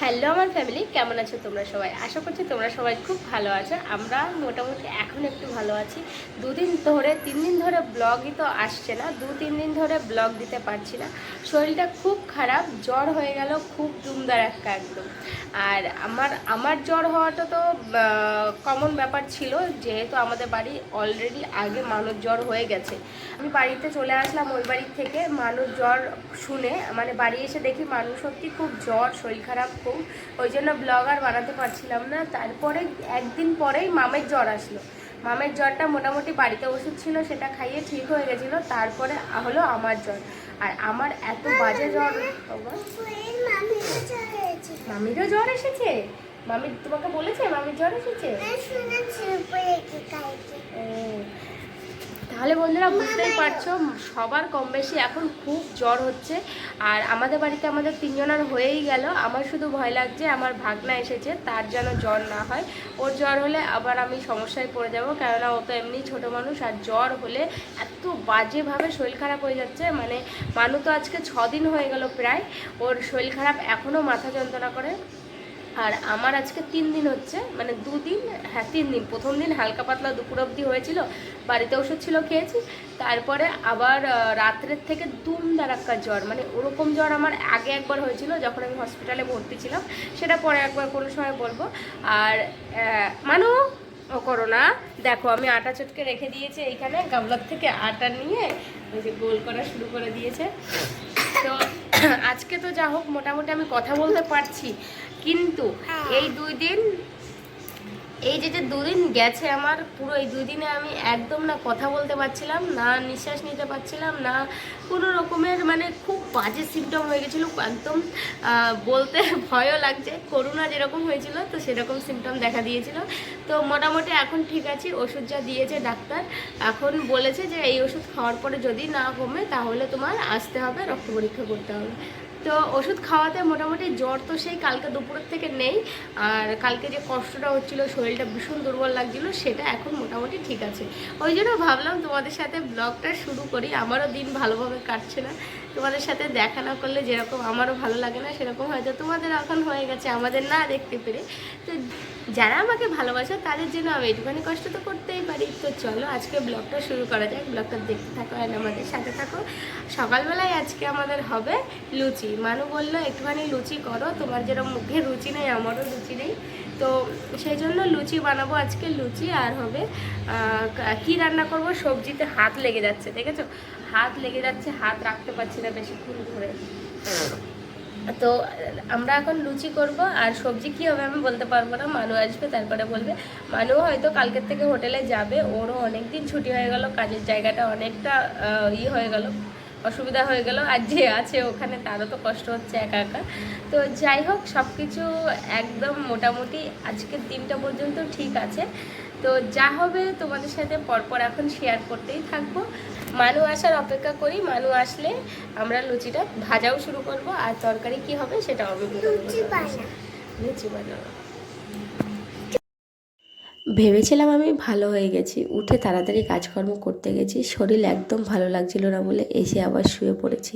Hello আমার family, কেমন আছো তোমরা সবাই? আশা করছি তোমরা সবাই খুব ভালো আছো। আমরা মোটামুটি এখন একটু ভালো আছি। দুদিন ধরে, তিন দিন ধরে ব্লগই তো আসছে না। দু, তিন দিন ধরে ব্লগ দিতে পারছি না। শরীরটা খুব খারাপ, জ্বর হয়ে গেল, খুব দুমদার একটা একদম। আর আমার আমার জ্বর হওয়াটা তো কমন ব্যাপার ছিল। যেহেতু আমাদের বাড়ি অলরেডি আগে মানুষ জ্বর হয়ে গেছে। আমি বাড়িতে চলে আসলাম ওই বাড়ির থেকে। মানুষ জ্বর শুনে মানে বাড়ি এসে দেখি মানুষ সত্যি খুব জ্বর, শরীর খারাপ। খুব ওই জন্য ব্লগ আর বানাতে পারছিলাম না। তারপরে একদিন পরেই মামের জ্বর আসলো। মামের জ্বরটা মোটামুটি বাড়িতে ওষুধ ছিল সেটা খাইয়ে ঠিক হয়ে গেছিল। তারপরে হলো আমার জ্বর। আর আমার এত বাজে জ্বর মামিরও জ্বর এসেছে? মামি তোমাকে বলেছে মামির জ্বর এসেছে? ও, তাহলে বন্ধুরা বুঝতেই পারছ, সবার কম বেশি এখন খুব জ্বর হচ্ছে। আর আমাদের বাড়িতে আমাদের তিনজনের হয়েই গেল। আমার শুধু ভয় লাগছে, আমার ভাগনা এসেছে, তার যেন জ্বর না হয়। ওর জ্বর হলে আবার আমি সমস্যায় পড়ে যাব, কেননা ও তো এমনি ছোটো মানুষ, আর জ্বর হলে এত বাজেভাবে শরীর খারাপ হয়ে যাচ্ছে। মানে মানু তো আজকে ছ দিন হয়ে গেল প্রায়। ওর শরীর খারাপ এখনও মাথা যন্ত্রণা করে। আর আমার আজকে তিন দিন হচ্ছে মানে দুদিন হ্যাঁ তিন দিন। প্রথম দিন হালকা পাতলা দুপুর অবধি হয়েছিল, বাড়িতে ওষুধ ছিল খেয়েছি। তারপরে আবার রাত্রের থেকে দুম দারাক্কা জ্বর মানে ওরকম জ্বর আমার আগে একবার হয়েছিল, যখন আমি হসপিটালে ভর্তি ছিলাম। সেটা পরে একবার কোনো সময় বলব। আর মানু, ও করো না। দেখো, আমি আটা চটকে রেখে দিয়েছি এইখানে। গামলার থেকে আটা নিয়ে ওই যে গোল করা শুরু করে দিয়েছে। তো আজকে তো যা হোক মোটামুটি আমি কথা বলতে পারছি। কিন্তু এই দুই দিন এই যে যে দুদিন গেছে আমার, পুরো এই দুই দিনে আমি একদম না কথা বলতে পারছিলাম, না নিঃশ্বাস নিতে পারছিলাম, না কোনো রকমের মানে খুব বাজে সিমটম হয়ে গেছিল, একদম বলতে ভয়ও লাগছে। করোনা যেরকম হয়েছিল, তো সেরকম সিমটম দেখা দিয়েছিল। তো মোটামুটি এখন ঠিক আছে, ওষুধ যা দিয়েছে ডাক্তার, এখন বলেছে যে এই ওষুধ খাওয়ার পরে যদি না কমে, তাহলে তোমার আসতে হবে, রক্ত পরীক্ষা করতে হবে। তো ওষুধ খাওয়াতে মোটামুটি জ্বর তো সেই কালকে দুপুরের থেকে নেই। আর কালকে যে কষ্টটা হচ্ছিল, শরীরটা ভীষণ দুর্বল লাগছিল, সেটা এখন মোটামুটি ঠিক আছে। ওই জন্য ভাবলাম তোমাদের সাথে ব্লগটা শুরু করি। আমারও দিন ভালোভাবে কাটছে না। তোমাদের সাথে দেখা না করলে যেরকম আমারও ভালো লাগে না, সেরকম হয়তো তোমাদের এখন হয়ে গেছে, আমাদের না দেখতে পেরে। তো যারা আমাকে ভালোবাসে, তাদের জন্য আমি একটুখানি কষ্ট তো করতেই পারি। তো চলো আজকে ব্লগটা শুরু করা যাক। ব্লগটা দেখতে থাকো আর আমাদের সাথে থাকো। সকালবেলায় আজকে আমাদের হবে লুচি। মানু বলল, একটুখানি লুচি করো, তোমার যেরকম মুখে রুচি নেই, আমারও রুচি নেই। তো সেই জন্য লুচি বানাবো আজকে। লুচি আর হবে কি রান্না করব সবজিতে হাত লেগে যাচ্ছে, দেখেছ? হাত লেগে যাচ্ছে হাত রাখতে পারছি না বেশিক্ষণ ধরে। তো আমরা এখন লুচি করব আর সবজি কি হবে আমি বলতে পারব না মানু আসবে তারপরে বলবে। মানু হয়তো কালকের থেকে হোটেলে যাবে ওরও অনেক দিন ছুটি হয়ে গেল কাজের জায়গাটা অনেকটা ই হয়ে গেল অসুবিধা হয়ে গেল আর যে আছে ওখানে তারও তো কষ্ট হচ্ছে একা একা। তো যাই হোক সব কিছু একদম মোটামুটি আজকের দিনটা পর্যন্ত ঠিক আছে। তো যা হবে তোমাদের সাথে পরপর এখন শেয়ার করতেই থাকব। মানু আসার অপেক্ষা করি মানু আসলে আমরা লুচিটা ভাজাও শুরু করব আর তরকারি কি হবে সেটাও আমি বলব লুচি বানা। লুচি বানাবো। ভেবেছিলাম আমি ভালো হয়ে গেছি। উঠে তাড়াতাড়ি কাজকর্ম করতে গেছি। শরীর একদম ভালো লাগছিল না বলে এসে আবার শুয়ে পড়েছি।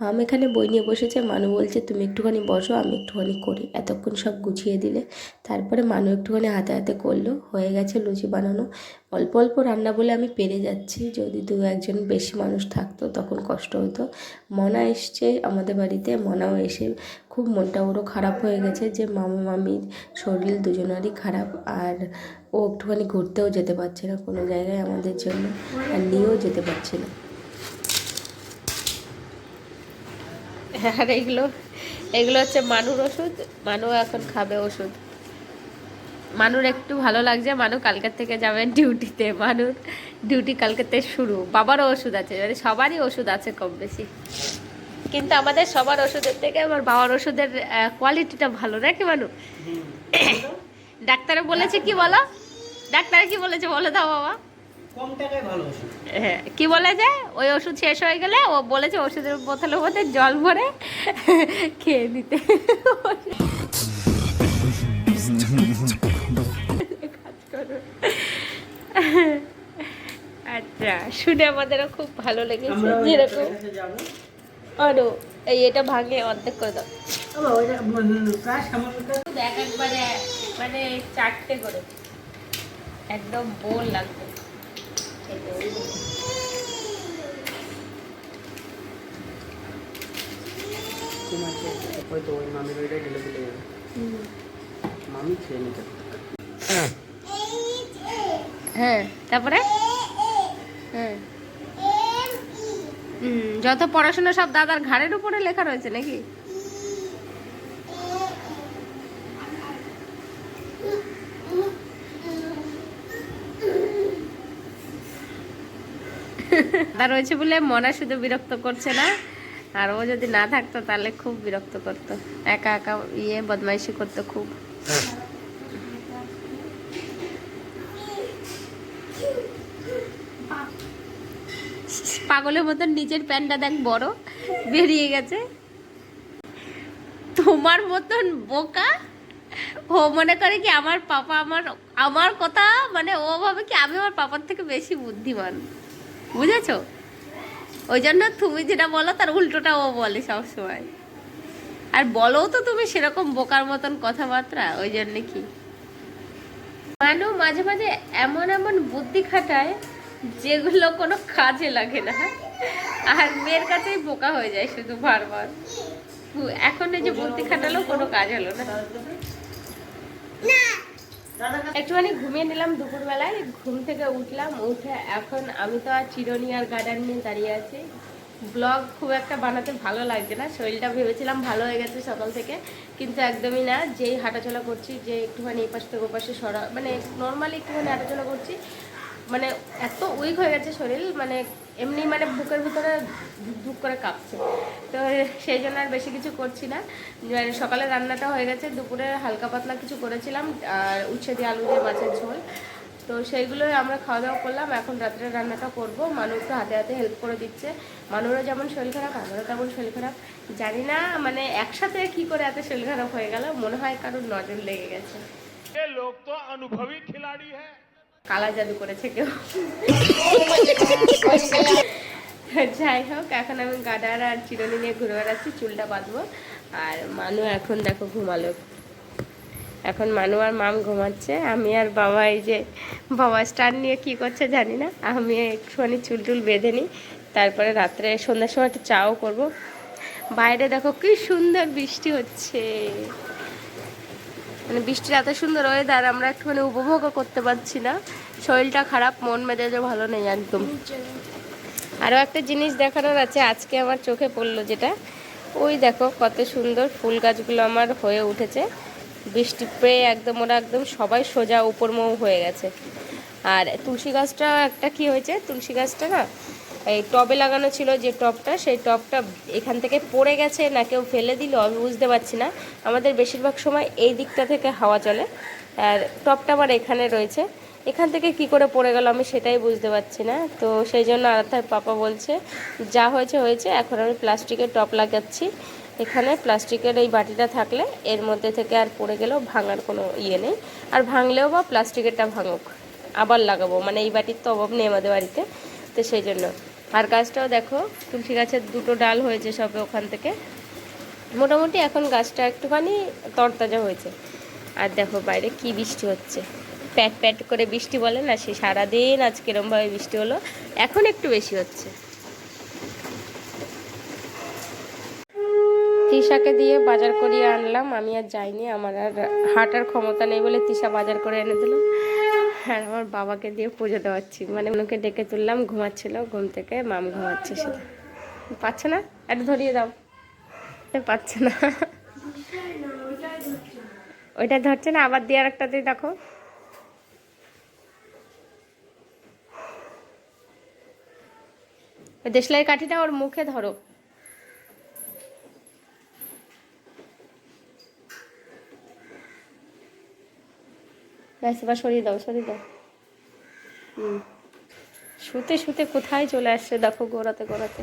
মাম এখানে বই নিয়ে বসেছে। মানু বলছে, তুমি একটুখানি বসো, আমি একটুখানি করি। এতক্ষণ সব গুছিয়ে দিলে। তারপরে মানু একটুখানি হাতে হাতে করল। হয়ে গেছে লুচি বানানো। অল্প অল্প রান্না বলে আমি পেরে যাচ্ছি। যদি দু একজন বেশি মানুষ থাকতো তখন কষ্ট হতো। মনা এসছে আমাদের বাড়িতে। মনাও এসে খুব মনটা ওরও খারাপ হয়ে গেছে যে মামা মামির শরীর দুজনেরই খারাপ আর ও একটুখানি ঘুরতেও যেতে পারছে না কোনো জায়গায় আমাদের জন্য আর নিয়েও যেতে পারছে না। আর এগুলো এগুলো হচ্ছে মানুর ওষুধ। মানু এখন খাবে ওষুধ। মানুর একটু ভালো লাগছে মানু কালকের থেকে যাবে ডিউটিতে মানুর ডিউটি কালকের থেকে শুরু। বাবারও ওষুধ আছে মানে সবারই ওষুধ আছে কম বেশি। কিন্তু আমাদের সবার ওষুধের থেকে আমার বাবার ওষুধের কোয়ালিটিটা ভালো নাকি মানু? ডাক্তারে বলেছে কি বলো? ডাক্তারে কি বলেছে বলে দাও বাবা। কম টাকায় ভালো ওষুধ। হ্যাঁ কি বলে যে ওই ওষুধ শেষ হয়ে গেলে ও বলেছে ওষুধের বোতলের মধ্যে জল ভরে খেয়ে দিতে আচ্ছা শুনে আমাদেরও খুব ভালো লেগেছে যেরকম। আরও এই এটা ভাঙে অর্ধেক করে দাও। এক একবারে মানে চারটে করে। একদম বোল লাগবে। খেতে। ওই মামির ওইটাই ঢেলে দিলে মামি খেয়ে নিতে হ্যাঁ তারপরে? হ্যাঁ। যত পড়াশোনা সব দাদার ঘাড়ের উপরে লেখা রয়েছে নাকি? দাদা রয়েছে বলে মনা শুধু বিরক্ত করছে না। আর ও যদি না থাকতো তাহলে খুব বিরক্ত করতো। একা একা ইয়ে বদমাইশি করতো খুব। পাগলের মতন নিজের প্যান্টটা দেখ বড়, বেরিয়ে গেছে। তোমার মতন বোকা? ও মনে করে কি আমার পাপা আমার আমার কথা মানে ও ভাবে কি আমি আমার পাপার থেকে বেশি বুদ্ধিমান। বুঝেছ? ওই জন্য তুমি যেটা বলো তার উল্টোটা ও বলে সবসময়। আর বলো তো তুমি সেরকম বোকার মতন কথাবার্তা, ওই জন্য কি? মানু মাঝে মাঝে এমন এমন বুদ্ধি খাটায় যেগুলো কোনো কাজে লাগে না। আর মেয়ের কাছেই বোকা হয়ে যায় শুধু বারবার। এখন এই যে বুদ্ধি খাটালো, কোনো কাজ হলো না। একটুখানি ঘুমিয়ে নিলাম দুপুরবেলায়, ঘুম থেকে উঠলাম, উঠে এখন আমি তো আর চিরনি আর গার্ডেন নিয়ে দাঁড়িয়ে আছি। ব্লগ খুব একটা বানাতে ভালো লাগছে না, শরীরটা ভেবেছিলাম ভালো হয়ে গেছে সকাল থেকে, কিন্তু একদমই না। যেই হাঁটাচলা করছি, যে একটুখানি এপাশ থেকে ওপাশে সরা মানে নর্মালি একটুখানি হাঁটাচলা করছি মানে এত উইক হয়ে গেছে শরীর মানে এমনি মানে বুকের ভিতরে ধুক করে কাঁপছে। তো সেই জন্য আর বেশি কিছু করছি না। মানে সকালে রান্নাটা হয়ে গেছে, দুপুরে হালকা পাতলা কিছু করেছিলাম, আর উচ্ছে দিয়ে আলু দিয়ে মাছের ঝোল। তো সেইগুলোই আমরা খাওয়া দাওয়া করলাম, এখন রাত্রে রান্নাটা করব। মানুষ তো হাতে হাতে হেল্প করে দিচ্ছে। মানুষও যেমন শরীর খারাপ, আমারও তেমন শরীর খারাপ। জানি না মানে একসাথে কি করে এত শরীর খারাপ হয়ে গেল, মনে হয় কারোর নজর লেগে গেছে। লোক তো অনুভবী হ্যাঁ। কালা জাদু করেছে কেউ। যাই হোক, এখন আমি গাডার আর চিরনি নিয়ে ঘুরে বেড়াচ্ছি, চুলটা বাঁধবো। আর মানু এখন দেখো ঘুমালো। এখন মানু আর মাম ঘুমাচ্ছে। আমি আর বাবা এই যে, বাবা স্টার নিয়ে কি করছে জানি না। আমি একটুখানি চুল টুল বেঁধে নিই। তারপরে রাত্রে সন্ধ্যার সময় একটু চাও করব। বাইরে দেখো কি সুন্দর বৃষ্টি হচ্ছে। মানে বৃষ্টির এত সুন্দর ওয়েদার আমরা একটুখানি উপভোগও করতে পারছি না। শরীরটা খারাপ, মন মেজাজও ভালো নেই একদম। আরও একটা জিনিস দেখানোর আছে, আজকে আমার চোখে পড়ল যেটা। ওই দেখো, কত সুন্দর ফুল গাছগুলো আমার হয়ে উঠেছে। বৃষ্টি পেয়ে একদম, ওরা একদম সবাই সোজা উপর মৌ হয়ে গেছে। আর তুলসী গাছটা একটা কি হয়েছে? তুলসী গাছটা না এই টবে লাগানো ছিল যে টবটা, সেই টবটা এখান থেকে পড়ে গেছে না কেউ ফেলে দিল, আমি বুঝতে পারছি না। আমাদের বেশিরভাগ সময় এই দিকটা থেকে হাওয়া চলে। আর টবটা আমার এখানে রয়েছে। এখান থেকে কি করে পড়ে গেল আমি সেটাই বুঝতে পারছি না। তো সেই জন্য আরাধ্যার পাপা বলছে, যা হয়েছে হয়েছে, এখন আমি প্লাস্টিকের টপ লাগাচ্ছি। এখানে প্লাস্টিকের এই বাটিটা থাকলে এর মধ্যে থেকে আর পড়ে গেলেও ভাঙার কোনো ইয়ে নেই। আর ভাঙলেও বা প্লাস্টিকেরটা ভাঙুক, আবার লাগাবো। মানে এই বাটির তো অভাব নেই আমাদের বাড়িতে, তো সেই জন্য। আর গাছটাও দেখো, তুলসী গাছের দুটো ডাল হয়েছে সবে ওখান থেকে। মোটামুটি এখন গাছটা একটুখানি তরতাজা হয়েছে। আর দেখো বাইরে কি বৃষ্টি হচ্ছে। প্যাট প্যাট করে বৃষ্টি বলে না, সে সারাদিন আজ কিরমভাবে বৃষ্টি হলো, এখন একটু বেশি হচ্ছে। তিশাকে দিয়ে বাজার করিয়ে আনলাম, আমি আর যাইনি, আমার আর হাঁটার ক্ষমতা নেই বলে তিশা বাজার করে এনে দিল। আর আমার বাবাকে দিয়ে পুজো দেওয়াচ্ছি মানে ওনাকে ডেকে তুললাম, ঘুমাচ্ছিল, ঘুম থেকে মাম ঘুমাচ্ছে সেটা পাচ্ছে না? একটু ধরিয়ে দাও। পাচ্ছে না। ওইটা ধরছে না, আবার দিয়ে আরেকটা দিয়ে দেখো। দেশলাই কাঠিটা ওর মুখে ধরো। ব্যাস, এবার সরিয়ে দাও সরিয়ে দাও। হুম। শুতে শুতে কোথায় চলে আসছে দেখো গোড়াতে গোড়াতে।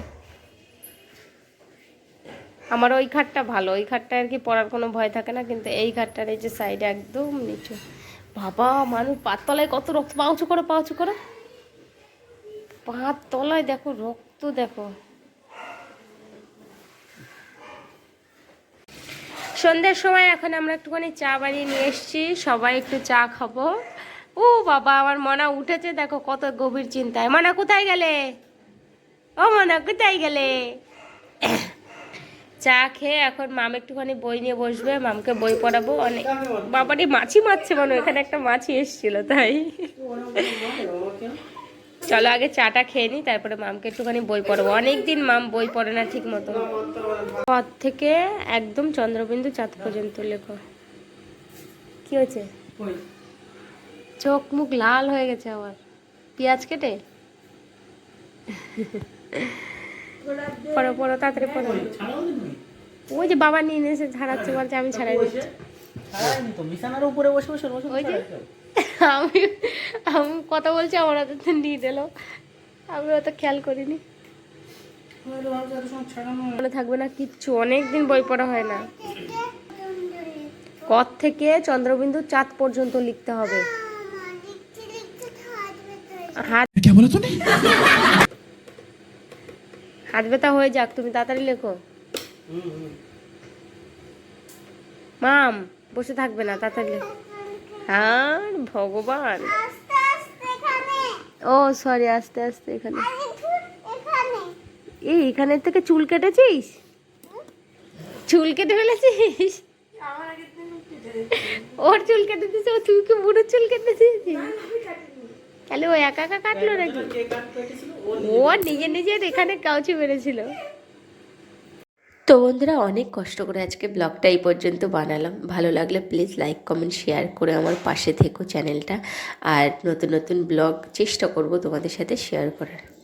আমার ওই ঘাটটা ভালো, ওই ঘাটটা আর কি পড়ার কোনো ভয় থাকে না, কিন্তু এই ঘাটটার এই যে সাইডে একদম নিচু। বাবা মানুষ পাততলায় কত রক্ত পাউচু করো পাউচু করো। পাঁচ তলায় দেখো, রক্ত দেখো। সন্ধ্যের সময় এখন আমরা একটুখানি চা বানিয়ে নিয়ে এসেছি। সবাই একটু চা খাব। ও বাবা, আমার মনা উঠেছে, দেখো কত গভীর চিন্তায়। মনা, কোথায় গেলে? ও মনা, কোথায় গেলে? চা খেয়ে এখন মাম একটুখানি বই নিয়ে বসবে। মামকে বই পড়াবো। অনেক বাবাটি মাছি মারছে মনে এখানে একটা মাছি এসেছিল, তাই। চলো আগে চাটা খেয়ে নিই, তারপরে মামকে একটুখানি বই পড়াবো। অনেকদিন মাম বই পড়ে না ঠিক মতো। পথ থেকে একদম চন্দ্রবিন্দু চাঁদ পর্যন্ত লেখো। কি হয়েছে? চোখ মুখ লাল হয়ে গেছে আবার। পেঁয়াজ কেটে? পড়ো পড়ো, তাড়াতাড়ি পড়ো। ওই যে বাবা নিয়ে এসে ছাড়াচ্ছে বলছে আমি ছাড়াই দিচ্ছি। ছাড়াইনি তো বিছানার উপরে বসে বসে বসে ওই যে আমি আমি কথা বলছি আমার হাতে তো নিয়ে দিল। আমি অত খেয়াল করিনি। মনে থাকবে না কিচ্ছু অনেক দিন বই পড়া হয় না। কত থেকে চন্দ্রবিন্দু চাঁদ পর্যন্ত লিখতে হবে? হাত হাত ব্যথা হয়ে যাক তুমি তাড়াতাড়ি লেখো। মাম। বসে থাকবে না তাড়াতাড়ি। লেখো হ্যাঁ ভগবান। ও সরি আস্তে আস্তে এখানে। এই এখানের থেকে চুল কেটেছিস? চুল কেটে ফেলেছিস? ওর চুল কেটে দিয়েছে ও তুই কি বুড়ো চুল কেটে দিয়েছিস? তাহলে ও একা একা কাটলো নাকি? ও নিজে নিজের এখানে কাউচি মেরেছিল। তো বন্ধুরা, অনেক কষ্ট করে আজকে ব্লগটা এই পর্যন্ত বানালাম। ভালো লাগলে প্লিজ লাইক কমেন্ট শেয়ার করে আমার পাশে থেকো চ্যানেলটা। আর নতুন নতুন ব্লগ চেষ্টা করব তোমাদের সাথে শেয়ার করার।